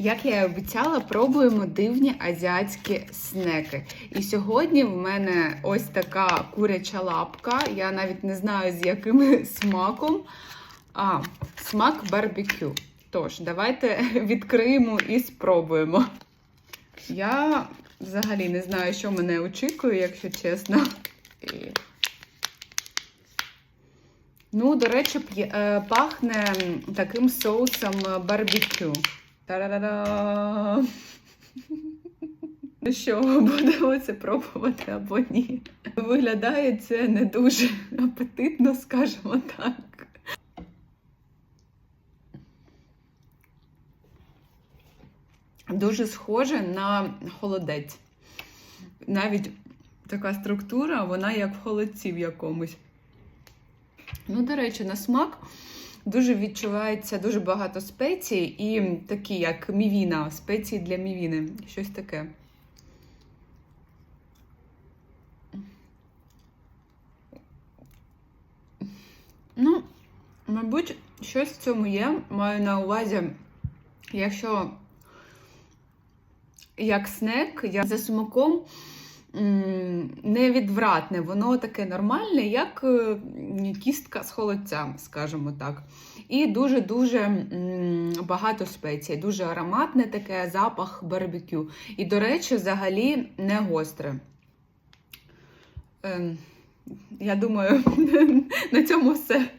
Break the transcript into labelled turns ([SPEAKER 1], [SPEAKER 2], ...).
[SPEAKER 1] Як я і обіцяла, пробуємо дивні азіатські снеки. І сьогодні в мене ось така куряча лапка. Я навіть не знаю з яким смаком. А, смак барбекю. Тож, давайте відкриємо і спробуємо. Я взагалі не знаю, що мене очікує, якщо чесно. Ну, до речі, е, пахне таким соусом барбекю. Та-да-да-да! Ну що, будемо це пробувати або ні? Виглядає це не дуже апетитно, скажімо так. Дуже схоже на холодець. Навіть така структура, вона як в холодці в якомусь. Ну, до речі, на смак дуже відчувається дуже багато спецій і такі, як мівіна, спеції для мівіни. Щось таке. Ну, мабуть, щось в цьому є. Маю на увазі, якщо як снек, я за смаком невідвратне, воно таке нормальне, як е, кістка з холодця, скажімо так. І дуже-дуже багато спецій, дуже ароматне таке запах барбекю. І, до речі, взагалі не гостре. Ем, я думаю, на цьому все.